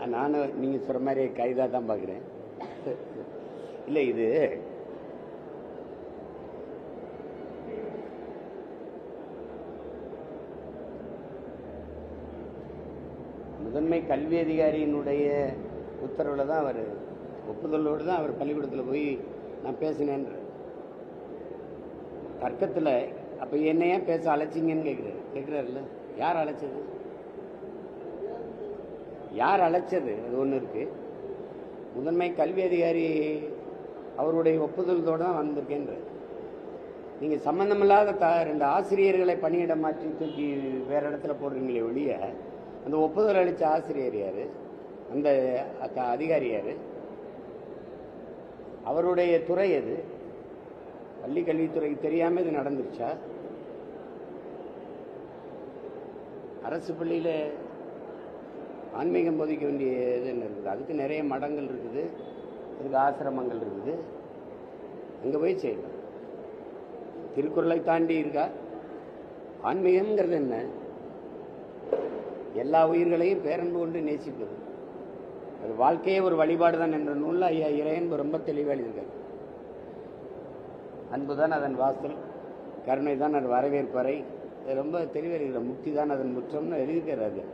நான் நானும் நீங்கள் சொல்கிற மாதிரி கைதாக தான் பார்க்குறேன் இல்லை இது முதன்மை கல்வி அதிகாரியினுடைய உத்தரவில் தான் அவர் ஒப்புதலோடு தான் அவர் பள்ளிக்கூடத்தில் போய் நான் பேசினேன்ற தர்க்கத்தில் அப்போ என்ன ஏன் பேச அழைச்சிங்கன்னு கேட்குறாரு கேட்குறாருல்ல யார் அழைச்சது? யார் அழைச்சது? அது ஒன்று இருக்கு. முதன்மை கல்வி அதிகாரி அவருடைய ஒப்புதலத்தோடு தான் வந்திருக்கேன் நீங்கள் சம்பந்தமில்லாத த ரெண்டு ஆசிரியர்களை பணியிட மாற்றி தூக்கி வேற இடத்துல போடுறீங்களே ஒழிய அந்த ஒப்புதல் அளித்த ஆசிரியர் யார்? அந்த அதிகாரி யார்? அவருடைய துறை எது? பள்ளி கல்வித்துறைக்கு தெரியாமல் இது நடந்துருச்சா? அரசு பள்ளியில் ஆன்மீகம் போதிக்க வேண்டிய இது என்ன இருக்குது? அதுக்கு நிறைய மடங்கள் இருக்குது. அதுக்கு ஆசிரமங்கள் இருக்குது. அங்கே போய் செய்யலாம். திருக்குறளை தாண்டி இருக்கா? ஆன்மீகம்ங்கிறது என்ன? எல்லா உயிர்களையும் பேரன்பு கொண்டு நேசிப்பது. அது வாழ்க்கையே ஒரு வழிபாடு தான் என்ற நூலில் ஐயா இறையன்பு ரொம்ப தெளிவாக எழுதியிருக்காரு. அன்புதான் அதன் வாசல் கருணை தான் அது வரவேற்பறை ரொம்ப தெளிவாக இருக்கிற முக்தி தான் அதன் முற்றம்னு எழுதியிருக்காரு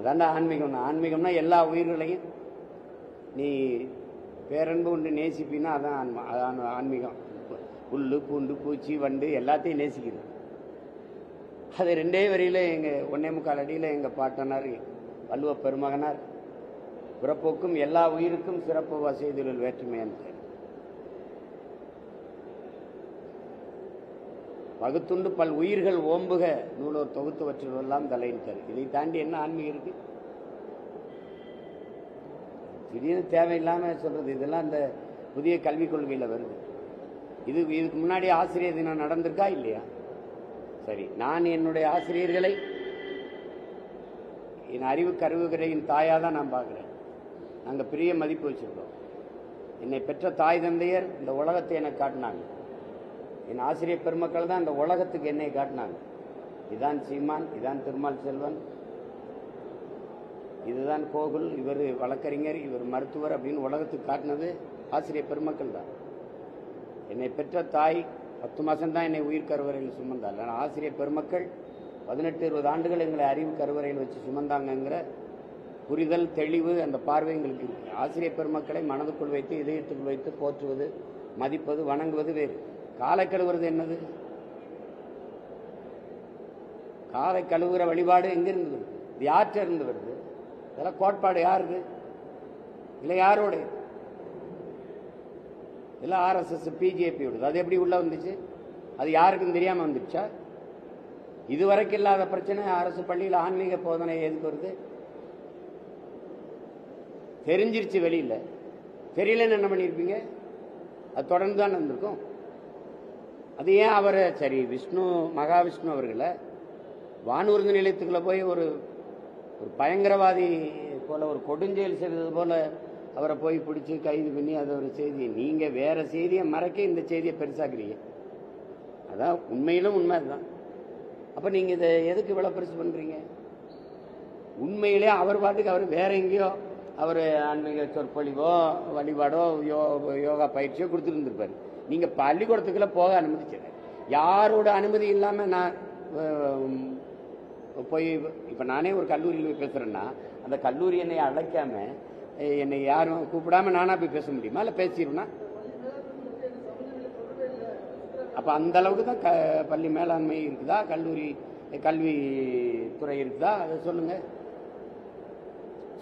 அதான்டா ஆன்மீகம்னா. ஆன்மீகம்னா எல்லா உயிர்களையும் நீ பேரன்பு உண்டு நேசிப்பின்னா அதான் ஆன்மா அதான் ஆன்மீகம். புல்லு பூண்டு பூச்சி வண்டு எல்லாத்தையும் நேசிக்கிறது அது ரெண்டே வரியில எங்கள் ஒன்னே முக்கால் அடியில் எங்கள் பாட்டனார் வள்ளுவ பெருமகனார் பிறப்போக்கும் எல்லா உயிருக்கும் சிறப்பு வசதிகள் வேற்றுமையானது பகுத்துண்டு பல் உயிர்கள் ஓம்புக நூலோர் தொகுத்துவற்றிலெல்லாம் தலையிட்டார். இதை தாண்டி என்ன ஆன்மீகம் இருக்கு? திடீர்னு தேவையில்லாம சொல்றது இதெல்லாம் இந்த புதிய கல்விக் கொள்கையில் வருது. இது இதுக்கு முன்னாடி ஆசிரியர் தினம் நடந்திருக்கா இல்லையா? சரி நான் என்னுடைய ஆசிரியர்களை என் அறிவு கருவுகிறையின் தாயாக தான் நான் பார்க்குறேன். நாங்கள் பெரிய மதிப்பு வச்சுருக்கோம். என்னை பெற்ற தாய் தந்தையர் இந்த உலகத்தை எனக்கு காட்டினாங்க. என் ஆசிரியர் பெருமக்கள் தான் இந்த உலகத்துக்கு என்னை காட்டினாங்க. இதான் சீமான் இதான் திருமால் செல்வன். இதுதான் கோகுல் இவர் வழக்கறிஞர் இவர் மருத்துவர் அப்படின்னு உலகத்துக்கு காட்டினது ஆசிரியர் பெருமக்கள் தான். என்னை பெற்ற தாய் பத்து மாதம் தான் என்னை உயிர் கருவறையில் சுமந்தாள். ஆனால் ஆசிரியர் பெருமக்கள் பதினெட்டு இருபது ஆண்டுகள் எங்களை அறிவு கருவறையில் வச்சு சுமந்தாங்கங்கிற புரிதல் தெளிவு அந்த பார்வை எங்களுக்கு இருக்கு. ஆசிரியர் பெருமக்களை மனதுக்குள் வைத்து இதயத்துக்குள் வைத்து போற்றுவது மதிப்பது வணங்குவது வேறு. காலை கழுவுறது என்னது? காலை கழுவுகிற வழிபாடு எங்கிருந்து வருது? இது யார்கிட்ட இருந்து வருது. இதெல்லாம் கோட்பாடு யாருது இல்லை யாரோடைய இல்லை ஆர்எஸ்எஸ் பிஜேபியோடது. அது எப்படி உள்ள வந்துச்சு? அது யாருக்கும் தெரியாமல் வந்துடுச்சா? இதுவரைக்கும் இல்லாத பிரச்சனை அரசு பள்ளியில் ஆன்மீக போதனை எதுக்கு வருது? தெரிஞ்சிருச்சு வெளியில். தெரியலன்னு என்ன பண்ணியிருப்பீங்க? அது தொடர்ந்து தான் இருந்திருக்கும் அது ஏன் அவரை சரி விஷ்ணு மகாவிஷ்ணு அவர்களை வானூர்தி நிலையத்துக்குள்ள போய் ஒரு ஒரு பயங்கரவாதி போல ஒரு கொடுஞ்செயல் செய்தது போல அவரை போய் பிடிச்சி கைது பண்ணி அதை ஒரு செய்தியை நீங்க வேற செய்தியை மறைக்க இந்த செய்தியை பெருசாக்குறீங்க. அதான் உண்மையிலும் உண்மை அதுதான். அப்ப நீங்க இதை எதுக்கு இவ்வளவு பெருசு பண்றீங்க? உண்மையிலே அவர் பாட்டுக்கு அவர் வேற எங்கேயோ அவர் ஆன்மீக சொற்பொழிவோ வழிபாடோ யோ யோகா பயிற்சியோ கொடுத்துருந்துருப்பாரு நீங்க பள்ளிக்கூடத்துக்குள்ள போக அனுமதிச்சது யாரோட அனுமதி இல்லாம நான் போய் இப்ப நானே ஒரு கல்லூரியில் போய் பேசுறேன்னா அந்த கல்லூரி என்னை அழைக்காம என்னை யாரும் கூப்பிடாம நானா போய் பேச முடியுமா? இல்ல பேசிடுவேனா அப்ப அந்த அளவுக்கு தான் க- பள்ளி மேலாண்மை இருக்குதா? கல்லூரி கல்வி துறை இருக்குதா? அதை சொல்லுங்க.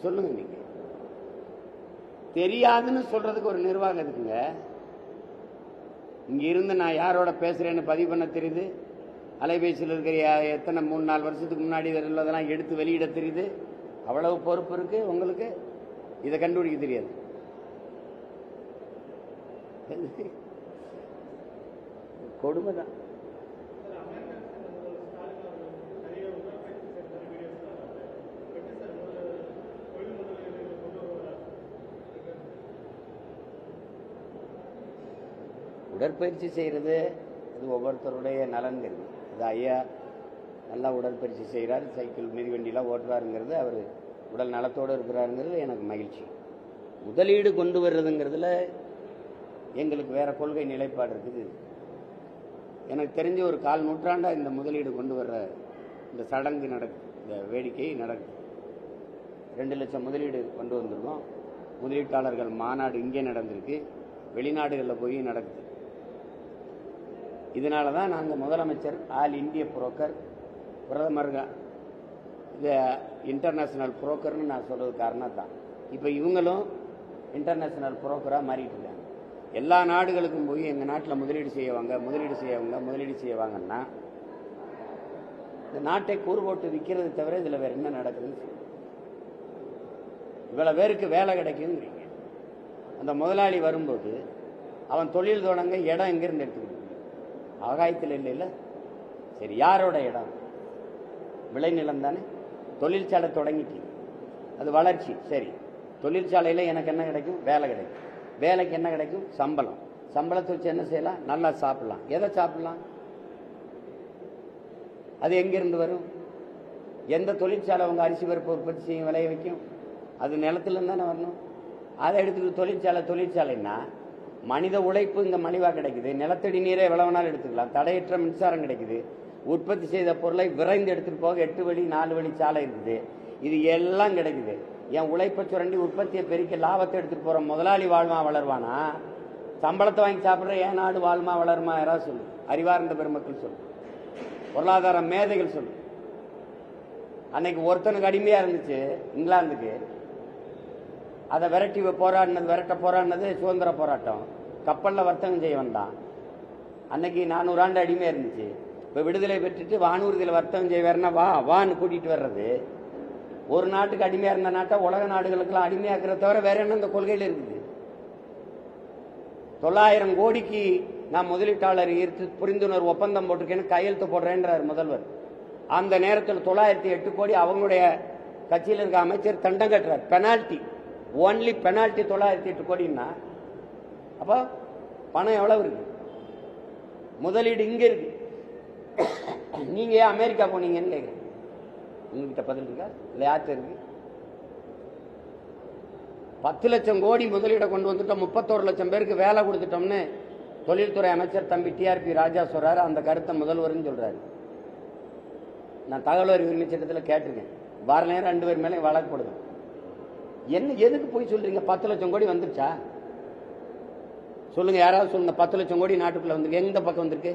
சொல்லுங்க நீங்க. தெரியாதுன்னு சொல்றதுக்கு ஒரு நிர்வாகம் இருக்குங்க இங்கே இருந்து நான் யாரோட பேசுறேன்னு பதிவு பண்ண தெரியுது? அலைபேசியில் இருக்கிற எத்தனை மூணு நாலு வருஷத்துக்கு முன்னாடி உள்ளதெல்லாம் எடுத்து வெளியிட தெரியுது. அவ்வளவு பொறுப்பு இருக்கு உங்களுக்கு? இதை கண்டுபிடிக்க தெரியாது. கொடுமை தான் உடற்பயிற்சி செய்கிறது அது ஒவ்வொருத்தருடைய நலன்கிறது. அது ஐயா நல்லா உடற்பயிற்சி செய்கிறார் சைக்கிள் மிதிவண்டிலாம் ஓட்டுறாருங்கிறது அவர் உடல் நலத்தோடு இருக்கிறாருங்கிறது எனக்கு மகிழ்ச்சி. முதலீடு கொண்டு வர்றதுங்கிறதுல எங்களுக்கு வேற கொள்கை நிலைப்பாடு இருக்குது. எனக்கு தெரிஞ்ச ஒரு கால் நூற்றாண்டாக இந்த முதலீடு கொண்டு வர்ற இந்த சடங்கு நடக்குது இந்த வேடிக்கை நடக்குது ரெண்டு லட்சம் முதலீடு கொண்டு வந்திருக்கோம். முதலீட்டாளர்கள் மாநாடு இங்கே நடந்திருக்கு. வெளிநாடுகளில் போய் நடக்குது. இதனால தான் நாங்கள் முதலமைச்சர் ஆல் இந்திய புரோக்கர் பிரதமர் இந்த இன்டர்நேஷனல் புரோக்கர்னு நான் சொல்றது காரணம் தான் இப்போ இவங்களும் இன்டர்நேஷனல் புரோக்கராக மாறிட்டு இருக்காங்க. எல்லா நாடுகளுக்கும் போய் எங்கள் நாட்டில் முதலீடு செய்யவாங்க முதலீடு செய்யவங்க முதலீடு செய்வாங்கன்னா இந்த நாட்டை கூறு போட்டு விற்கிறது தவிர இதில் வேறு என்ன நடக்குதுன்னு இவ்வளோ பேருக்கு வேலை கிடைக்குங்கிறீங்க அந்த முதலாளி வரும்போது அவன் தொழில் தொடங்க இடம் எங்கேருந்து எடுத்துக்கிட்டு ஆகாயத்தில் இல்லைல்ல சரி யாரோட இடம்? விளைநிலம் தானே? தொழிற்சாலை தொடங்கிட்டீங்க. அது வளர்ச்சி. சரி தொழிற்சாலையில் எனக்கு என்ன கிடைக்கும்? வேலை கிடைக்கும். வேலைக்கு என்ன கிடைக்கும்? சம்பளம். சம்பளத்தை வச்சு என்ன செய்யலாம்? நல்லா சாப்பிடலாம். எதை சாப்பிடலாம்? அது எங்கிருந்து வரும்? எந்த தொழிற்சாலை அவங்க அரிசி பருப்பு உற்பத்தி செய்யும் விளைய வைக்கும்? அது நிலத்துல தானே வரணும். அதை எடுத்துக்கிட்டு தொழிற்சாலை தொழிற்சாலைன்னா மனித உழைப்பு இந்த மலிவாக கிடைக்குது. நிலத்தடி நீரை எவ்வளவுனாலும் எடுத்துக்கலாம். தடையற்ற மின்சாரம் கிடைக்குது. உற்பத்தி செய்த பொருளை விரைந்து எடுத்துகிட்டு போக எட்டு வழி நாலு வழி சாலை இருக்குது. இது எல்லாம் கிடைக்குது. என் உழைப்பை சுரண்டி உற்பத்தியை பெருக்க லாபத்தை எடுத்துட்டு போகிற முதலாளி வாழ்மா வளருவானா? சம்பளத்தை வாங்கி சாப்பிட்ற ஏன் நாடு வாழ்மா வளருமா? யாராவது சொல்லு. அறிவார்ந்த பெருமக்கள் சொல்லு. பொருளாதார மேதைகள் சொல்லு. அன்னைக்கு ஒருத்தனுக்கு அடிமையாக இருந்துச்சு இங்கிலாந்துக்கு. அதை விரட்டி போராடினது விரட்ட போராடினது சுதந்திர போராட்டம். கப்பலில் வர்த்தகம் செய்ய வந்தான். அன்னைக்கு நானூறு ஆண்டு அடிமையாக இருந்துச்சு. இப்போ விடுதலை பெற்றுட்டு வானூர்தியில் வர்த்தகம் செய்ய வரனா வா வான்னு கூட்டிகிட்டு வர்றது. ஒரு நாட்டுக்கு அடிமையாக இருந்த நாட்டை உலக நாடுகளுக்கெல்லாம் அடிமையாக்குற தவிர வேற என்ன இந்த கொள்கையில் இருக்குது? தொள்ளாயிரம் கோடிக்கு நான் முதலீட்டாளர் ஈர்த்து புரிந்துணர்வு ஒப்பந்தம் போட்டிருக்கேன்னு கையெழுத்து போடுறேன்றார் முதல்வர். அந்த நேரத்தில் தொள்ளாயிரத்தி எட்டு கோடி அவங்களுடைய கட்சியில் இருக்க அமைச்சர் தண்டம் கட்டுறார். பெனால்ட்டி ஒன்லி பெனால்டி தொள்ளாயிரத்தி எட்டு கோடின்னா அப்போ பணம் எவ்வளவு இருக்கு? முதலீடு இங்க இருக்கு. நீங்க ஏன் அமெரிக்கா போனீங்கன்னு கேட்குறேன் உங்ககிட்ட பதில் இருக்கா? இல்லை யார்கிட்ட இருக்கு? பத்து லட்சம் கோடி முதலீடை கொண்டு வந்துட்டோம். முப்பத்தோரு லட்சம் பேருக்கு வேலை கொடுத்துட்டோம்னு தொழில்துறை அமைச்சர் தம்பி டிஆர்பி ராஜா சொல்றாரு. அந்த கருத்தை முதல்வர்னு சொல்றாரு. நான் தகவல் அறிவு உரிமை சட்டத்தில் கேட்டிருக்கேன். வார நேரம் ரெண்டு பேர் மேலே வழக்கு போடுது. என்ன எதுக்கு போய் சொல்றீங்க? பத்து லட்சம் கோடி வந்துருச்சா? சொல்லுங்க யாராவது சொல்லுங்க. பத்து லட்சம் கோடி நாட்டுக்குள்ள வந்திருக்கு எந்த பக்கம் வந்திருக்கு?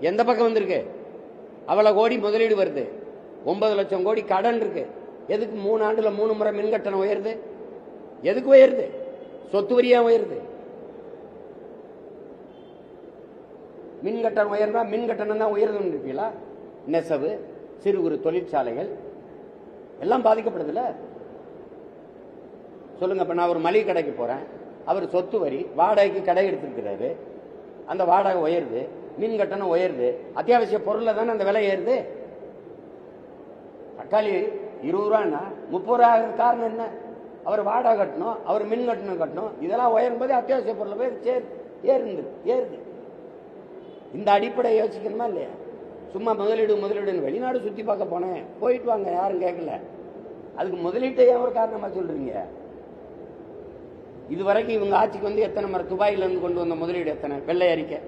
எந்த பக்கம் வந்திருக்கு? அவ்வளவு கோடி முதலீடு வருது. ஒன்பது லட்சம் கோடி கடன் இருக்கு. எதுக்கு மூணு ஆண்டுல மூணு முறை மின் கட்டணம் உயருது? எதுக்கு உயருது? சொத்து வரியா உயருது? மின் கட்டணம் உயர்ந்தா மின் கட்டணம் தான் உயர்ந்து இருப்பீங்களா நெசவு சிறு குறு தொழிற்சாலைகள் எல்லாம் பாதிக்கப்படுதுல்ல? சொல்லுங்க இப்ப நான் ஒரு மளிகை கடைக்கு போறேன். அவர் சொத்து வரி வாடகைக்கு கடை எடுத்திருக்கிறாரு. அந்த வாடகை உயருது மின் கட்டணம் உயருது. அத்தியாவசிய பொருளில் தானே அந்த விலை ஏறுது? தக்காளி இருபது ரூபான்னா முப்பது ரூபா ஆகுறது காரணம் என்ன? அவர் வாடகை கட்டணும் அவர் மின் கட்டணம் கட்டணும். இதெல்லாம் உயரும் போது அத்தியாவசிய பொருள் போய் சேர் ஏறுது ஏறுது. இந்த அடிப்படை யோசிக்கணுமா இல்லையா? சும்மா முதலீடு முதலீடுன்னு வெளிநாடு சுத்தி பார்க்க போனேன். போயிட்டு வாங்க யாரும் கேட்கல. அதுக்கு முதலீட்டை ஏன் ஒரு காரணமா சொல்றீங்க. இது வரைக்கும் இவங்க ஆட்சிக்கு வந்து எத்தனை மரம் துபாயில இருந்து கொண்டு வந்த முதலீடு எத்தனை? வெள்ளை அறிக்கை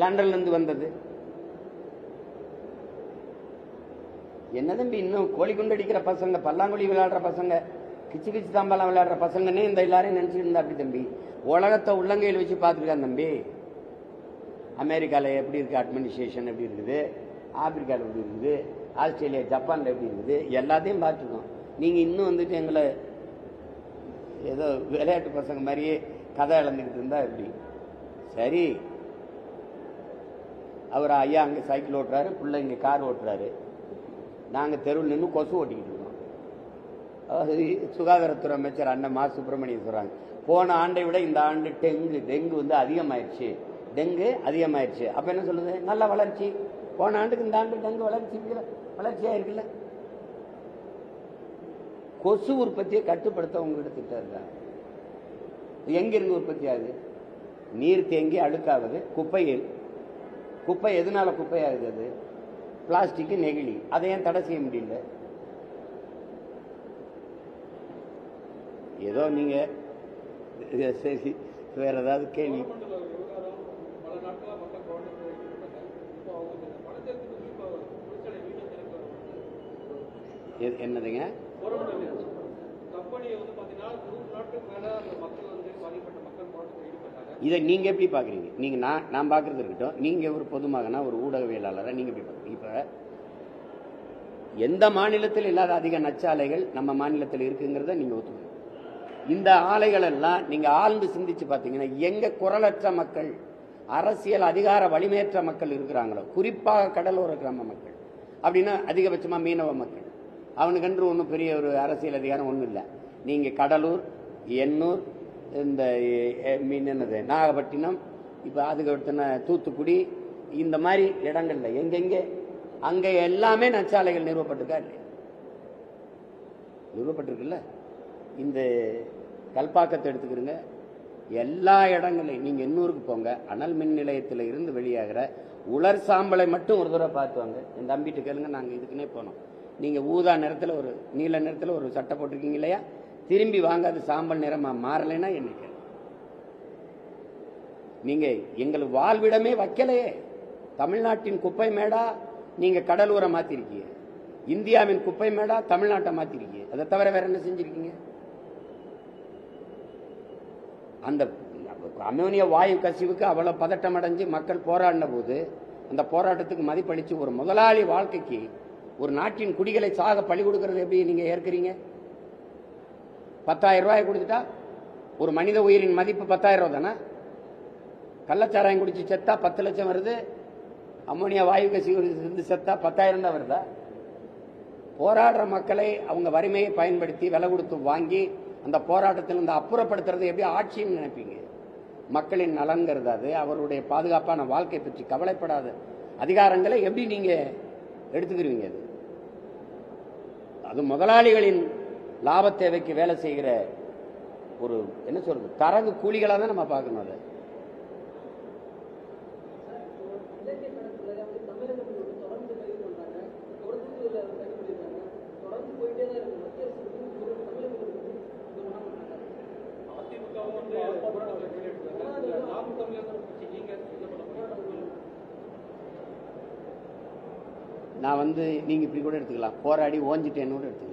லண்டன்ல இருந்து வந்தது. என்ன தம்பி இன்னும் கோழி குண்டு அடிக்கிற பசங்க பல்லாங்குழி விளையாடுற பசங்க கிச்சு கிச்சு தாம்பாலாம் விளையாடுற பசங்கன்னே இந்த எல்லாரையும் நினைச்சிட்டு இருந்தா அப்படி தம்பி? உலகத்தை உள்ளங்கையில் வச்சு பார்த்துருக்கான் தம்பி. அமெரிக்கால எப்படி இருக்கு? அட்மினிஸ்ட்ரேஷன் எப்படி இருக்குது? ஆப்பிரிக்காவில் எப்படி இருக்குது? ஆஸ்திரேலியா ஜப்பான்ல எப்படி இருக்குது? எல்லாத்தையும் பார்த்துருக்கோம் நீங்க இன்னும் வந்துட்டு எங்களை ஏதோ விளையாட்டு பசங்க மாதிரியே கதை இழந்துக்கிட்டு இருந்தா எப்படி? சரி. அவர் ஐயா அங்கே சைக்கிள் ஓட்டுறாரு பிள்ளை இங்கே கார் ஓட்டுறாரு. நாங்கள் தெருவில் நின்று கொசு ஓட்டிக்கிட்டு இருக்கோம். அது சுகாதாரத்துறை அமைச்சர் அண்ணன் மா. சுப்பிரமணியன் சொல்கிறாங்க போன ஆண்டை விட இந்த ஆண்டு டெங்கு டெங்கு வந்து அதிகமாயிருச்சு. டெங்கு அதிகமாயிருச்சு. அப்போ என்ன சொல்லுது? நல்ல வளர்ச்சி. போன ஆண்டுக்கு இந்த ஆண்டு டெங்கு வளர்ச்சி இருக்குல்ல வளர்ச்சியாக இருக்குல்ல கொசு உற்பத்தியை கட்டுப்படுத்த உங்கள்கிட்ட திட்டம் தான் எங்கிருந்து உற்பத்தி ஆகுது? நீர் தேங்கி அழுக்காகுது குப்பையில். குப்பை எதனால குப்பையாகுது அது? பிளாஸ்டிக்கு நெகிழி. அதை ஏன் தடை செய்ய முடியல? ஏதோ நீங்க சரி வேற ஏதாவது கேள்வி? என்னதுங்க? இதை நீங்க எப்படி பாக்குறீங்க? நீங்க நான் நான் பாக்குறது இருக்கட்டும். நீங்க ஒரு பொதுமகனா ஒரு ஊடகவியலாளராக நீங்க எப்படி பாக்குறீங்க? இப்ப எந்த மாநிலத்தில் இல்லாத அதிக நச்சாலைகள் நம்ம மாநிலத்தில் இருக்குங்கிறத நீங்க ஒத்துக்கணும். இந்த ஆலைகள் எல்லாம் நீங்க ஆழ்ந்து சிந்திச்சு பார்த்தீங்கன்னா எங்க குரலற்ற மக்கள் அரசியல் அதிகார வலிமையற்ற மக்கள் இருக்கிறாங்களோ குறிப்பாக கடலோர கிராம மக்கள் அப்படின்னா அதிகபட்சமா மீனவ மக்கள். அவனுக்கென்று ஒன்றும் பெரிய ஒரு அரசியல் அதிகாரம் ஒன்றும் இல்லை. நீங்க கடலூர் எண்ணூர் இந்த மீன் என்னது நாகப்பட்டினம் இப்போ அதுக்கு அடுத்தன தூத்துக்குடி இந்த மாதிரி இடங்கள்ல எங்கெங்கே அங்க எல்லாமே நச்சாலைகள் நிறுவப்பட்டிருக்கா இல்லையா? நிறுவப்பட்டிருக்குல்ல? இந்த கல்பாக்கத்தை எடுத்துக்கிறங்க எல்லா இடங்களையும் நீங்க எண்ணூருக்கு போங்க அனல் மின் நிலையத்தில் இருந்து வெளியாகிற உலர் சாம்பலை மட்டும் ஒரு தடவை பார்த்துவாங்க என் தம்பிட்டு கேளுங்க நாங்கள் இதுக்குன்னே போனோம். நீங்க ஊதா நிறத்தில் ஒரு நீல நிறத்தில் ஒரு சட்டை போட்டிருக்கீங்க இல்லையா? திரும்பி வாங்க அது சாம்பல் நிறமா மாறலைன்னா என்ன நீங்கள் நீங்க வாழ்விடமே வைக்கலையே. தமிழ்நாட்டின் குப்பை மேடா நீங்க கடலூரை மாத்திருக்கீங்க. இந்தியாவின் குப்பை மேடா தமிழ்நாட்டை மாத்திருக்கீங்க. அதை தவிர வேற என்ன செஞ்சிருக்கீங்க? அந்த அமோனிய வாயு கசிவுக்கு அவ்வளவு பதட்டம் அடைஞ்சு மக்கள் போராடின போது அந்த போராட்டத்துக்கு மதிப்பளிச்சு ஒரு முதலாளி வாழ்க்கைக்கு ஒரு நாட்டின் குடிகளை சாக பழி கொடுக்கறது எப்படி நீங்க ஏற்கிறீங்க? பத்தாயிரம் ரூபாய் கொடுத்துட்டா ஒரு மனித உயிரின் மதிப்பு பத்தாயிரம் ரூபா தானே? கள்ளச்சாராயம் குடிச்சு செத்தா பத்து லட்சம் வருது அம்மோனியா வாயு கசிவு இருந்து செத்தா பத்தாயிரம் தான் வருதா? போராடுற மக்களை அவங்க வறுமையை பயன்படுத்தி விலை கொடுத்து வாங்கி அந்த போராட்டத்திலிருந்து அப்புறப்படுத்துறது எப்படி ஆட்சின்னு நினைப்பீங்க? மக்களின் நலன்கிறது அது அவருடைய பாதுகாப்பான வாழ்க்கை பற்றி கவலைப்படாத. அதிகாரங்களை எப்படி நீங்க எடுத்துக்கிறீங்க அது? அது முதலாளிகளின் லாப தேவைக்கு வேலை செய்கிற ஒரு என்ன சொல்றது தரகு கூலிகளாக தான் நம்ம பார்க்கணும் அதை. நான் வந்து நீங்க இப்படி கூட எடுத்துக்கலாம். போராடி ஓஞ்சிட்டேன்னு கூட எடுத்துக்கலாம்.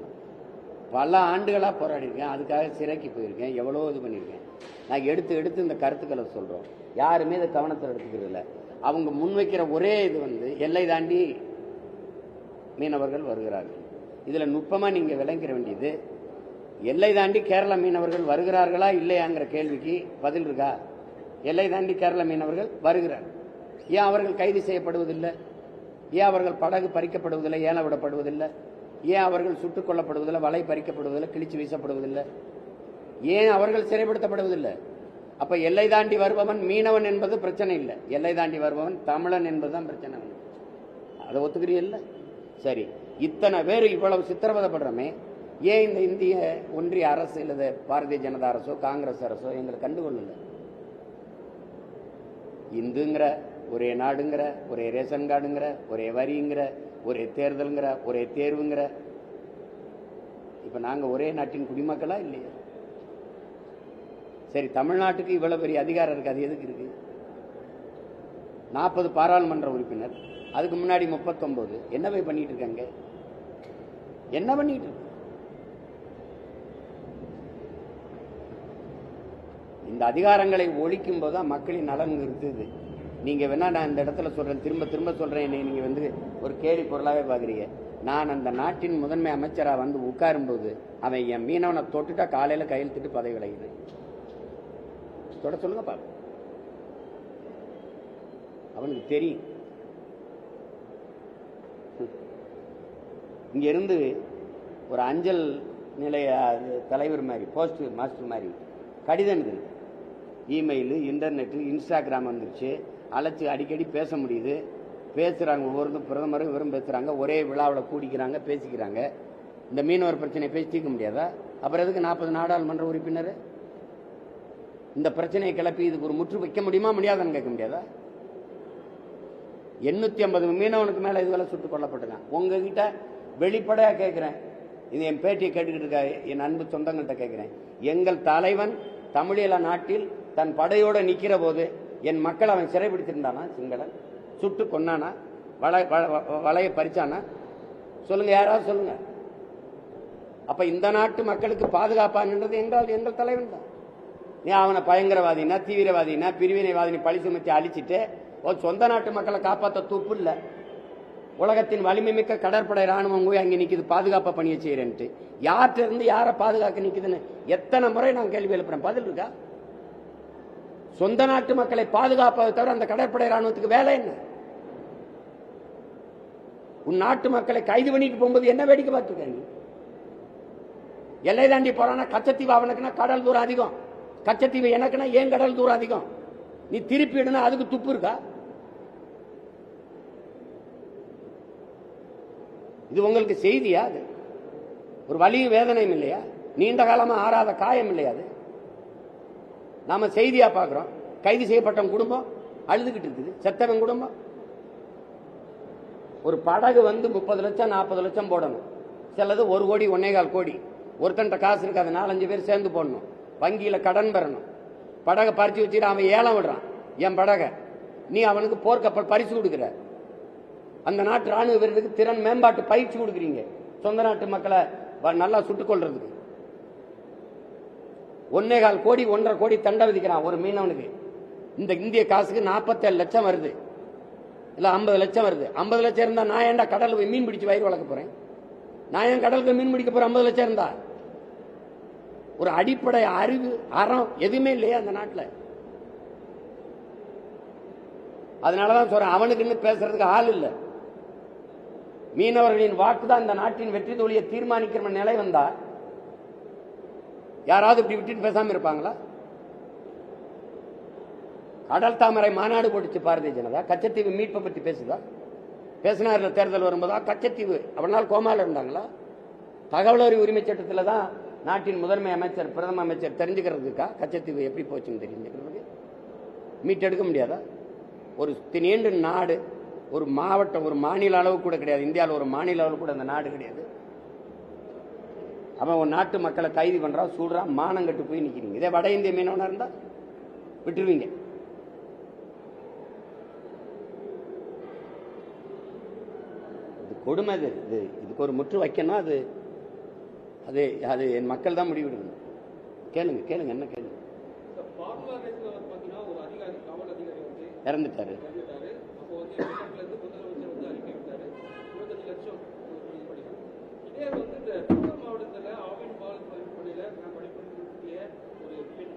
பல ஆண்டுகளாக போராடி இருக்கேன் அதுக்காக சிறைக்கு போயிருக்கேன். எவ்வளோ இது பண்ணியிருக்கேன். நான் எடுத்து எடுத்து இந்த கருத்துக்களை சொல்கிறோம் யாருமே இதை கவனத்தில் எடுத்துக்கிறது இல்ல. அவங்க முன்வைக்கிற ஒரே இது வந்து எல்லை தாண்டி மீனவர்கள் வருகிறார்கள். இதில் நுட்பமாக நீங்கள் விளங்கிற வேண்டியது எல்லை தாண்டி கேரள மீனவர்கள் வருகிறார்களா இல்லையாங்கிற கேள்விக்கு பதில் இருக்கா? எல்லை தாண்டி கேரள மீனவர்கள் வருகிறார்கள். ஏன் அவர்கள் கைது செய்யப்படுவதில்லை? ஏன் அவர்கள் படகு பறிக்கப்படுவதில்லை? ஏல விடப்படுவதில்லை ஏன் அவர்கள் சுட்டுக் கொல்லப்படுவதில்லை வலை பறிக்கப்படுவதில்லை கிழிச்சு வீசப்படுவதில்லை? ஏன் அவர்கள் சிறைப்படுத்தப்படுவதில்லை? அப்ப எல்லை தாண்டி வருபவன் மீனவன் என்பது பிரச்சனை இல்லை. எல்லை தாண்டி வருபவன் தமிழன் என்பதுதான் பிரச்சனை. அதை ஒத்துக்கிறீல்ல சரி. இத்தனை பேர் இவ்வளவு சித்திரவதைப்படுறோமே ஏன் இந்த இந்திய ஒன்றிய அரசு இல்லது பாரதிய ஜனதா அரசோ காங்கிரஸ் அரசோ எங்களை கண்டுகொள்ளல? இந்துங்கிற ஒரே நாடுங்கிற ஒரே ரேஷன் கார்டுங்கிற ஒரே வரிங்கிற ஒரே தேர்தலுங்கிற ஒரே தேர்வுங்கிற. இப்போ நாங்கள் ஒரே நாட்டின் குடிமக்களா இல்லையா? சரி தமிழ்நாட்டுக்கு இவ்வளோ பெரிய அதிகாரம் இருக்கு அது எதுக்கு இருக்கு? நாற்பது பாராளுமன்ற உறுப்பினர் அதுக்கு முன்னாடி முப்பத்தொன்பது என்ன போய் பண்ணிட்டு இருக்காங்க என்ன பண்ணிட்டு இருக்கு? இந்த அதிகாரங்களை ஒழிக்கும் போது தான் மக்களின் நலன் நிறுத்துது. நீங்கள் வேணா நான் இந்த இடத்துல சொல்கிறேன் திரும்ப திரும்ப சொல்கிறேன் என்னை நீங்கள் வந்து ஒரு கேலி பொருளாகவே பார்க்குறீங்க. நான் அந்த நாட்டின் முதன்மை அமைச்சராக வந்து உட்காரும்போது அவன் என் மீனவனை தொட்டுட்டா காலையில் கையெழுத்திட்டு பதவி விலகிறேன் தொட சொல்லுங்க பாப்போம் அவனுக்கு தெரியும். இங்கிருந்து ஒரு அஞ்சல் நிலைய அது தலைவர் மாதிரி போஸ்ட் மாஸ்டர் மாதிரி கடிதம் இருக்குது இமெயிலு இன்டர்நெட்டு இன்ஸ்டாகிராம் வந்துருச்சு. அழைச்சி அடிக்கடி பேச முடியுது. பேசுகிறாங்க ஒவ்வொருத்தரும் பிரதமரும் இவரும் பேசுகிறாங்க ஒரே விழாவில் கூடிக்கிறாங்க பேசிக்கிறாங்க. இந்த மீனவர் பிரச்சனையை பேசி தீர்க்க முடியாதா? அப்புறம் எதுக்கு நாற்பது நாடாளுமன்ற உறுப்பினர்? இந்த பிரச்சனையை கிளப்பி இதுக்கு ஒரு முற்று வைக்க முடியுமா முடியாதான்னு கேட்க முடியாதா? எண்ணூத்தி ஐம்பது மீனவனுக்கு மேல இதுவரை சுட்டுக் கொல்லப்பட்டுங்க உங்ககிட்ட வெளிப்படையா கேட்கிறேன். இது என் பேட்டியை கேட்டுக்கிட்டு இருக்க என் அன்பு சொந்தங்கள்கிட்ட கேட்கிறேன். எங்கள் தலைவன் தமிழீழ நாட்டில் தன் படையோட நிக்கிற போது என் மக்கள் அவன் சிறைபிடித்திருந்தானா சிங்களன் சுட்டு கொன்னானா? வள வ- வ- வலையை பறிச்சானா? சொல்லுங்க யாராவது சொல்லுங்க. அப்ப இந்த நாட்டு மக்களுக்கு பாதுகாப்பான்ன்றது எங்கள் எங்கள் தலைவன் தான். நீ அவனை பயங்கரவாதினா தீவிரவாதினா பிரிவினைவாதினி பழி சுமத்தி அழிச்சிட்டு ஒரு சொந்த நாட்டு மக்களை காப்பாற்ற தூப்பு இல்லை. உலகத்தின் வலிமை மிக்க கடற்படை ராணுவம் போய் அங்கே நிற்கிது பாதுகாப்பு பணியை செய்யறேன்ட்டு. யார்கிட்ட இருந்து யாரை பாதுகாக்க நிற்குதுன்னு எத்தனை முறை நான் கேள்வி எழுப்புறேன்? பதில் இருக்கா? சொந்த நாட்டு மக்களை பாதுகாப்பதை தவிர அந்த கடற்படை ராணுவத்துக்கு வேலை என்ன? உன் நாட்டு மக்களை கைது பண்ணிட்டு போகும்போது என்ன வேடிக்கை பார்த்துருக்க நீ? எல்லை தாண்டி போறானா கச்சத்தீவு அவனுக்குன்னா கடல் தூரம் அதிகம். கச்சத்தீவு எனக்குன்னா ஏன் கடல் தூரம் அதிகம்? நீ திருப்பிடுனா அதுக்கு துப்பு இருக்கா? இது உங்களுக்கு செய்தியா அது? ஒரு வலியும் வேதனையும் இல்லையா? நீண்ட காலமா ஆறாத காயம் இல்லையா அது? நாம செய்தியா பார்க்கிறோம். கைது செய்யப்பட்ட குடும்பம் அழுதுகிட்டு இருக்குது. செத்தவன் குடும்பம். ஒரு படகு வந்து முப்பது லட்சம் நாற்பது லட்சம் போடணும். சிலது ஒரு கோடி ஒன்னேகால் கோடி. ஒருத்தன்ட்ட காசு இருக்காது நாலஞ்சு பேர் சேர்ந்து போடணும். வங்கியில கடன் பெறணும். படகை பறிச்சு வச்சுட்டு அவன் ஏலம் விடுறான். என் படகை. நீ அவனுக்கு போர்க்கப்பல் பரிசு கொடுக்குற. அந்த நாட்டு ராணுவ வீரருக்கு திறன் மேம்பாட்டு பயிற்சி கொடுக்குறீங்க. சொந்த நாட்டு மக்களை வ- நல்லா சுட்டுக் கொள்றதுக்கு ஒன்னே கால் கோடி ஒன்றரை கோடி தண்டை விதிக்கிறான் ஒரு மீனவனுக்கு. இந்த இந்திய காசுக்கு நாற்பத்தேழு லட்சம் வருது. இல்ல ஐம்பது லட்சம் வருது. ஐம்பது லட்சம் இருந்தா நான் ஏன்டா கடல் போய் மீன் பிடிச்சு வயிறு வளர்க்க போறேன்? நான் ஏன் கடலுக்கு மீன் பிடிக்க போறேன்? ஐம்பது லட்சம் இருந்தா? ஒரு அடிப்படை அறிவு அறம் எதுவுமே இல்லையா அந்த நாட்டுல? அதனாலதான் சொல்றேன் அவனுக்குன்னு பேசுறதுக்கு ஆள் இல்ல. மீனவர்களின் வாக்கு தான் இந்த நாட்டின் வெற்றி தோழியை தீர்மானிக்கிற நிலை வந்தா யாராவது இப்படி விட்டுட்டு பேசாம இருப்பாங்களா? கடல் தாமரை மாநாடு போட்டுச்சு பாரதிய ஜனதா. கச்சத்தீவு மீட்பை பத்தி பேசுதா? பேசினார்ல தேர்தல் வரும்போதா? கச்சத்தீவு. அவனால் கோமால இருந்தாங்களா? தகவல் அறிவு உரிமை சட்டத்தில் தான் நாட்டின் முதன்மை அமைச்சர் பிரதம அமைச்சர் தெரிஞ்சுக்கிறதுக்கா? கச்சத்தீவு எப்படி போச்சுன்னு தெரிஞ்சுக்கிறதுக்கு? மீட்டெடுக்க முடியாதா? ஒரு நீண்ட நாடு ஒரு மாவட்டம் ஒரு மாநில அளவு கூட கிடையாது. இந்தியாவில் ஒரு மாநில அளவு கூட அந்த நாடு கிடையாது. அவன் ஒரு நாட்டு மக்களை கைது பண்றான் சூடுறான் மானங்கட்டு போய் நிக்கிறீங்க. இதே வட இந்திய மீனவனா இருந்தா விட்டுருவீங்க. இது கொடுமை இது இது இதுக்கு ஒரு முற்று வைக்கணும்? அது அது அது என் மக்கள் தான் முடிவெடுக்கணும். கேளுங்க கேளுங்க என்ன கேளுங்க இந்த ஃபார்முலா ரேஸ்ல வந்து பாத்தீங்கன்னா ஒரு அதிகாரி காவல் அதிகாரி வந்து இறந்துட்டாரு இறந்துட்டாரு அப்போ வந்து வெளிநாட்டுல இருந்து முதலமைச்சர் வந்து அறிக்கை விட்டாரு இருபத்தஞ்சு லட்சம் இது பண்ணிருக்காங்க. இதே வந்து இந்த திருப்பூர் மாவட்டத்துல ஆவின் பால் பள்ளியில நான் படிப்பதற்குரிய ஒரு பெண்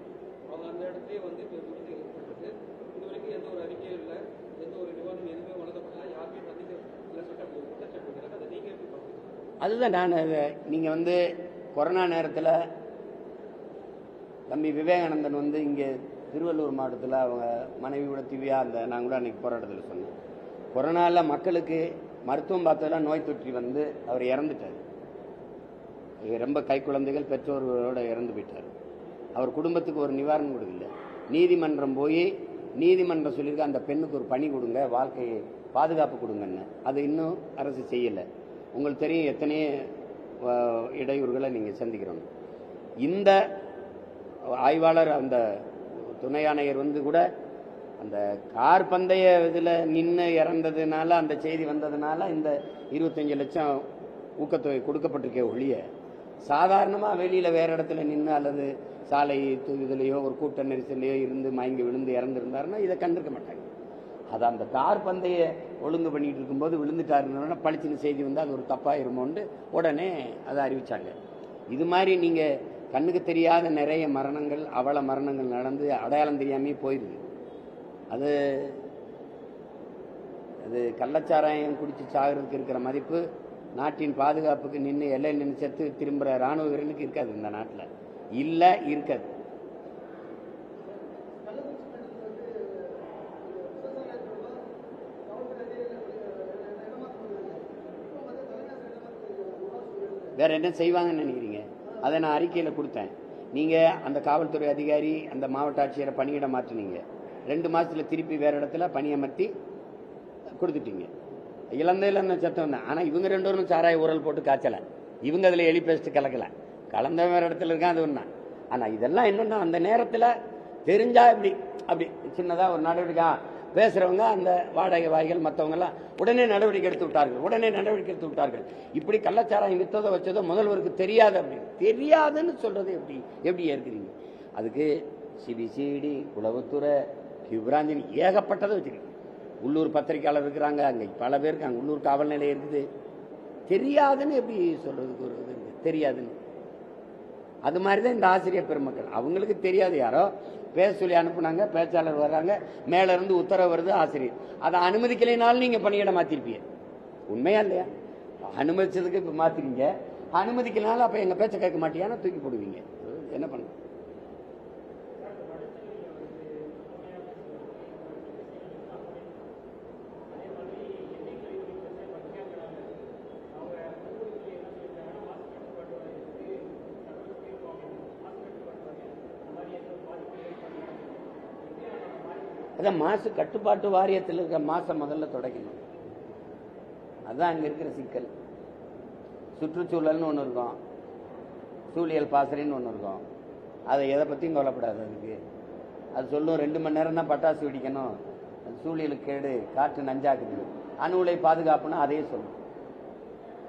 அவங்க வந்து இப்போ விடுதி ஏற்பட்டது இது வரைக்கும் எந்த ஒரு அறிக்கையும் இல்லை. எந்த ஒரு நிவாரணம் எதுவுமே வழங்கப்படல. யாருமே சந்திக்க இல்லை. சட்டம் குற்றச்சாட்டு அதை நீங்கள் எப்படி பாக்குறீங்க? அதுதான் நான் நீங்கள் வந்து கொரோனா நேரத்தில் தம்பி விவேகானந்தன் வந்து இங்கே திருவள்ளூர் மாவட்டத்தில் அவங்க மனைவியோட திவ்யா அந்த நான் கூட அன்றைக்கி போராட்டத்தில் சொன்னேன். கொரோனாவில் மக்களுக்கு மருத்துவம் பார்த்ததெல்லாம் நோய் தொற்றி வந்து அவர் இறந்துட்டார். ரொம்ப கை குழந்தைகள் பெற்றோர்களோடு இறந்து போயிட்டார். அவர் குடும்பத்துக்கு ஒரு நிவாரணம் கொடுக்கல. நீதிமன்றம் போய் நீதிமன்றம் சொல்லியிருக்க அந்த பெண்ணுக்கு ஒரு பணி கொடுங்க வாழ்க்கையை பாதுகாப்பு கொடுங்கன்னு. அது இன்னும் அரசு செய்யலை. உங்களுக்கு தெரியும் எத்தனையோ இடையூறுகளை நீங்கள் சந்திக்கிறோம். இந்த ஆய்வாளர் அந்த துணை ஆணையர் வந்து கூட அந்த கார் பந்தய இதில் நின்று இறந்ததுனால அந்த செய்தி வந்ததுனால இந்த இருபத்தஞ்சு லட்சம் ஊக்கத்தொகை கொடுக்கப்பட்டிருக்கே ஒழிய சாதாரணமாக வெளியில் வேறு இடத்துல நின்று அல்லது சாலை இதுலேயோ ஒரு கூட்ட நெரிசல்லையோ இருந்து மயங்கி விழுந்து இறந்துருந்தாருன்னா இதை கண்டிருக்க மாட்டாங்க. அது அந்த கார் பந்தய ஒழுங்கு பண்ணிட்டு இருக்கும்போது விழுந்துட்டாருன்னா பளிச்சுன்னு செய்தி வந்து அது ஒரு தப்பாயிருமோன்ட்டு உடனே அதை அறிவிச்சாங்க. இது மாதிரி நீங்க கண்ணுக்கு தெரியாத நிறைய மரணங்கள் அவல மரணங்கள் நடந்து அடையாளம் தெரியாமே போயிடுது அது அது கள்ளச்சாராயம் குடிச்சு சாகிறதுக்கு இருக்கிற மதிப்பு நாட்டின் பாதுகாப்புக்கு நின்று எல்லை நின்று செத்து திரும்புகிற ராணுவ வீரனுக்கு இருக்காது இந்த நாட்டில். இல்லை இருக்காது. வேற என்ன செய்வாங்கன்னு நினைக்கிறீங்க? அதை நான் அறிக்கையில் கொடுத்தேன். நீங்கள் அந்த காவல்துறை அதிகாரி அந்த மாவட்ட ஆட்சியரை பணியிட மாற்றினீங்க. ரெண்டு மாசத்துல திருப்பி வேற இடத்துல பணியமர்த்தி கொடுத்துட்டீங்க. இழந்த இழந்த சத்தம் தான். ஆனால் இவங்க ரெண்டு பேரும் சாராய ஊரல் போட்டு காய்ச்சலை. இவங்க அதில் எலி பேஸ்ட்டு கலக்கலை. கலந்த வேற இடத்துல இருக்கான் அது ஒன்றா ஆனால் இதெல்லாம் என்னென்னா அந்த நேரத்தில் தெரிஞ்சா இப்படி அப்படி சின்னதாக ஒரு நடவடிக்கை பேசுகிறவங்க அந்த வாடகை வாய்கள் மற்றவங்கெல்லாம் உடனே நடவடிக்கை எடுத்து விட்டார்கள். உடனே நடவடிக்கை எடுத்து விட்டார்கள். இப்படி கள்ளச்சாராயம் வித்ததோ வச்சதோ முதல்வருக்கு தெரியாது அப்படின்னு தெரியாதுன்னு சொல்கிறது எப்படி? எப்படி ஏற்கிறீங்க? அதுக்கு சிபிசிடி உளவுத்துறை கியூபிராஞ்சினி ஏகப்பட்டதை வச்சிருக்கீங்க. உள்ளூர் பத்திரிக்கையாளர் இருக்கிறாங்க அங்கே பல பேருக்கு அங்கே உள்ளூர் காவல் நிலையம் இருக்குது. தெரியாதுன்னு எப்படி சொல்கிறதுக்கு ஒரு இது தெரியாதுன்னு. அது மாதிரி தான் இந்த ஆசிரியர் பெருமக்கள். அவங்களுக்கு தெரியாது யாரோ. பேச சொல்லி அனுப்புனாங்க பேச்சாளர் வர்றாங்க மேல இருந்து உத்தரவு வருது ஆசிரியர். அதை அனுமதிக்கலைனாலும் நீங்க பணியிட மாத்திருப்பீங்க. உண்மையா இல்லையா? அனுமதிச்சதுக்கு இப்ப மாத்திரீங்க. அனுமதிக்கலனாலும் அப்ப எங்க பேச்ச கேட்க மாட்டியானா தூக்கி போடுவீங்க. என்ன பண்ண அதான் மாசு கட்டுப்பாட்டு வாரியத்தில் இருக்கிற மாசம் முதல்ல தொடக்கணும். அதுதான் அங்கே இருக்கிற சிக்கல். சுற்றுச்சூழல்னு ஒன்று இருக்கும். சூழியல் பாசறைன்னு ஒன்று இருக்கும். அதை எதை பற்றியும் கவலைப்படாது அதுக்கு. அது சொல்லும் ரெண்டு மணி நேரம் தான் பட்டாசு வெடிக்கணும். அது சூழியலுக்கு கேடு காற்று நஞ்சாக்குது. அணு உலை பாதுகாப்புன்னா அதையும் சொல்லும்.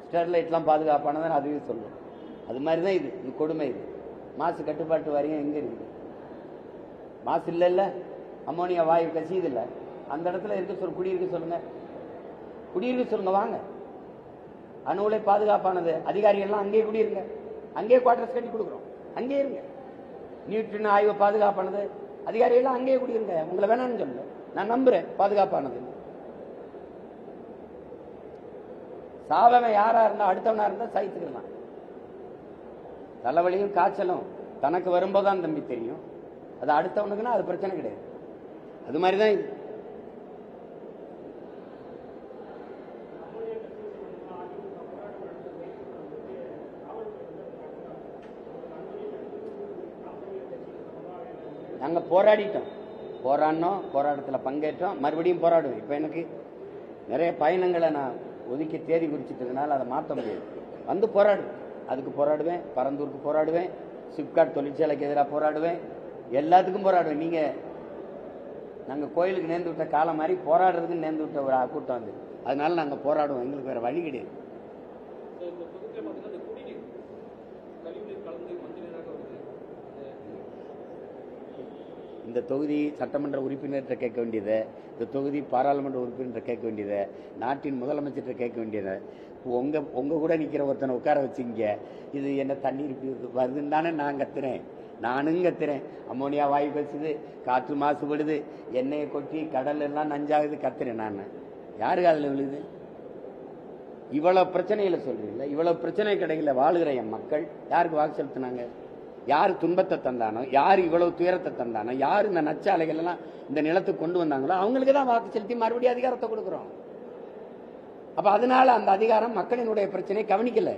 ஸ்டெர்லைட்லாம் பாதுகாப்பானதான் அதையும் சொல்லும். அது மாதிரி தான் இது. இது கொடுமை இது. மாசு கட்டுப்பாட்டு வாரியம் எங்கே இருக்குது? மாசு இல்லைல்ல? அம்மோனியா வாயு கசியுது இல்லை? அந்த இடத்துல இருக்க சொல் குடியிருக்க சொல்லுங்க. குடியிருக்க சொல்லுங்க வாங்க. அணு உலை பாதுகாப்பானது. அதிகாரிகள்லாம் அங்கேயே குடியிருங்க அங்கேயே குவார்டர்ஸ் கட்டி கொடுக்குறோம். அங்கேயே இருங்க. நியூட்ரின் ஆய்வு பாதுகாப்பானது. அதிகாரிகள்லாம் அங்கேயே குடியிருங்க உங்களை வேணாம்னு சொல்லுங்க நான் நம்புறேன் பாதுகாப்பானது. சாவவன் யாரா இருந்தா அடுத்தவனா இருந்தா சகித்துக்கலாம் தலைவலியும் காய்ச்சலும் தனக்கு வரும்போதுதான் தம்பி தெரியும். அது அடுத்தவனுக்குன்னா அது பிரச்சனை கிடையாது. அது மாதிரி தான் இது நாங்க போராடிட்டோம். போராடினோம் போராட்டத்தில் பங்கேற்றோம். மறுபடியும் போராடுவோம். இப்போ எனக்கு நிறைய பயணங்களை நான் ஒதுக்கி தேதி குறிச்சிட்டதுனால அதை மாற்ற முடியாது. வந்து போராடுவேன் அதுக்கு போராடுவேன். பரந்தூருக்கு போராடுவேன். சிப்காட் தொழிற்சாலைக்கு எதிராக போராடுவேன். எல்லாத்துக்கும் போராடுவேன். நீங்க நாங்க கோயிலுக்கு நேர்ந்து விட்ட காலம் மாதிரி போராடுறதுக்கு நேர்ந்து விட்ட ஒரு கூட்டம் வந்து அதனால நாங்க போராடுவோம். எங்களுக்கு வேற வழி கிடையாது. இந்த தொகுதி சட்டமன்ற உறுப்பினர்கிட்ட கேட்க வேண்டியதை. இந்த தொகுதி பாராளுமன்ற உறுப்பினர்கிட்ட கேட்க வேண்டியதை. நாட்டின் முதலமைச்சர்கிட்ட கேட்க வேண்டியதை. உங்க உங்க கூட நிக்கிற ஒருத்தனை உட்கார வச்சிங்க. இது என்ன தண்ணீர் வருதுன்னு தானே நான் கத்துறேன். நானும் கத்துறேன். அம்மோனியா வாயு பேசுது காற்று மாசுபடுது எண்ணெயை கொட்டி கடல் எல்லாம் நஞ்சாகுது கத்துறேன் நான். யாருக்கு அதில் விழுது? இவ்வளவு பிரச்சனையில் சொல்றீங்களா இவ்வளவு பிரச்சனை கிடைக்கல வாழுகிற என் மக்கள் யாருக்கு வாக்கு செலுத்தினாங்க? யார் துன்பத்தை தந்தானோ யார் இவ்வளவு துயரத்தை தந்தானோ யார் இந்த நச்சாலைகள் எல்லாம் இந்த நிலத்துக்கு கொண்டு வந்தாங்களோ அவங்களுக்கு தான் வாக்கு செலுத்தி மறுபடியும் அதிகாரத்தை கொடுக்குறோம். அப்ப அதனால அந்த அதிகாரம் மக்களினுடைய பிரச்சனையை கவனிக்கல.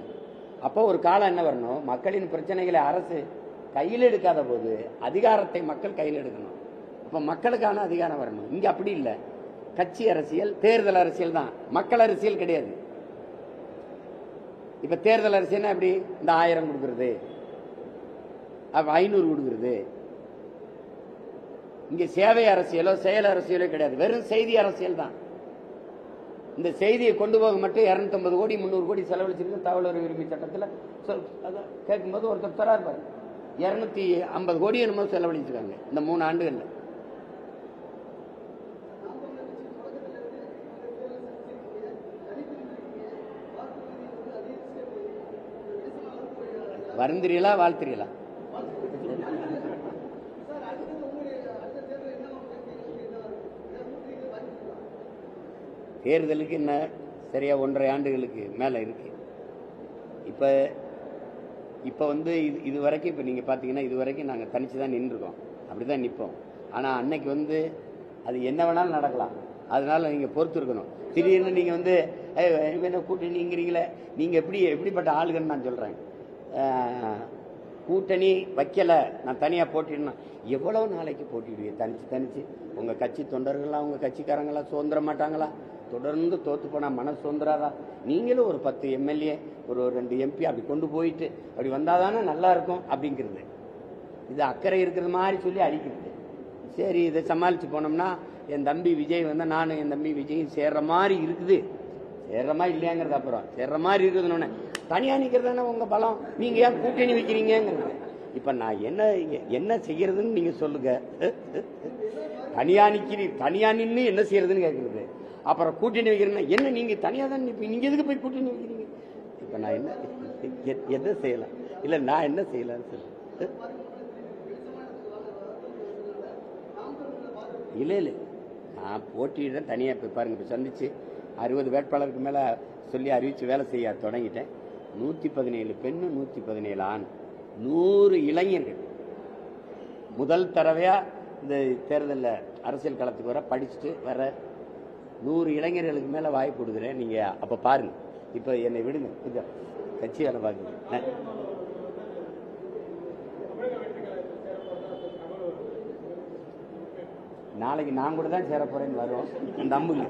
அப்போ ஒரு காலம் என்ன வரணும்? மக்களின் பிரச்சனைகளை அரசு கையில் எடுக்காத போது அதிகாரத்தை மக்கள் கையில் எடுக்கணும். இப்போ மக்களுக்கான அதிகாரம் வரணும். இங்கே அப்படி இல்லை. கட்சி அரசியல் தேர்தல் அரசியல் தான். மக்கள் அரசியல் கிடையாது. இப்போ தேர்தல் அரசியல்னா எப்படி? இந்த ஆயிரம் கொடுக்கறது. ஐநூறு கொடுக்கறது. இங்கே சேவை அரசியலோ செயல் அரசியலோ கிடையாது. வெறும் செய்தி அரசியல் தான். இந்த செய்தியை கொண்டு போக மட்டும் 250 கோடி முந்நூறு கோடி செலவழிச்சிருக்கு தகவல் உரிமை சட்டத்தில். அதான் கேட்கும்போது ஒருத்தர் தரா இருப்பாரு இருநூத்தி ஐம்பது கோடி என்னமோ செலவழிச்சிருக்காங்க இந்த மூணு ஆண்டுகள்ல. வருந்துறீங்களா வாழ்த்திரியலா? தேர்தலுக்கு என்ன? சரியா ஒன்றரை ஆண்டுகளுக்கு மேல இருக்கு. இப்போ இப்போ வந்து இது இது வரைக்கும் இப்போ நீங்கள் பார்த்தீங்கன்னா இது வரைக்கும் நாங்கள் தனித்து தான் நின்றுருக்கோம். அப்படி தான் நிற்போம். ஆனால் அன்னைக்கு வந்து அது என்ன வேணாலும் நடக்கலாம். அதனால நீங்கள் பொறுத்து இருக்கணும் திடீர்னு நீங்கள் வந்து என்ன கூட்டணிங்கிறீங்களே நீங்கள் எப்படி எப்படிப்பட்ட ஆளுகன்னு நான் சொல்கிறேன் கூட்டணி வைக்கலை. நான் தனியாக போட்டிடணும் எவ்வளோ நாளைக்கு போட்டிடுவீங்க? தனித்து தனித்து உங்கள் கட்சி தொண்டர்கள்லாம் உங்கள் கட்சிக்காரங்களா சுதந்திர மாட்டாங்களா? தொடர்ந்து தோத்து போனா மனசு வந்துடாதா நீங்களும் ஒரு பத்து எம்எல்ஏ ஒரு ரெண்டு எம்பி அப்படி கொண்டு போயிட்டு அப்படி வந்தாதானே நல்லா இருக்கும் அப்படிங்கிறது. இது அக்கறை இருக்கிற மாதிரி சொல்லி அழிக்கிறது சரி இதை சமாளித்து போனோம்னா என் தம்பி விஜய் வந்து நானும் என் தம்பி விஜயும் சேர்ற மாதிரி இருக்குது. சேர்ற மாதிரி இல்லையாங்கிறது அப்புறம். சேர்ற மாதிரி இருக்குதுன்னு தனியாக நிற்கிறது தானே உங்கள் பலம்? நீங்கள் ஏன் கூட்டணி வைக்கிறீங்கிறது இப்போ நான் என்ன என்ன செய்யறதுன்னு நீங்கள் சொல்லுங்க. தனியா நிக்கிறீ தனியா நின்று என்ன செய்யறதுன்னு கேட்குறது அப்புறம் கூட்டணி வைக்கிறேன்னா என்ன நீங்கள் தனியாக தான் நிற்பீங்க நீங்கள் எதுக்கு போய் கூட்டணி வைக்கிறீங்க? இப்போ நான் என்ன எ- என்ன செய்யலாம்? இல்லை நான் என்ன செய்யலாம்னு சொல்லு. இல்லை இல்லை. நான் போட்டியிட தனியாக இப்போ பாருங்க இப்போ சந்திச்சு அறுபது வேட்பாளருக்கு மேலே சொல்லி அறிவித்து வேலை செய்ய தொடங்கிட்டேன். நூற்றி பதினேழு பெண்ணு நூற்றி பதினேழு ஆண். நூறு இளைஞர்கள். முதல் தடவையாக இந்த தேர்தலில் அரசியல் களத்துக்கு வர படிச்சுட்டு வர நூறு இளைஞர்களுக்கு மேலே வாய்ப்பு கொடுக்குறேன் நீங்கள் அப்போ பாருங்க. இப்போ என்னை விடுங்க. கொஞ்சம் கட்சி வேலை பார்க்குங்க நாளைக்கு நான் கூட தான் சேர போறேன்னு வரும். நம்புங்க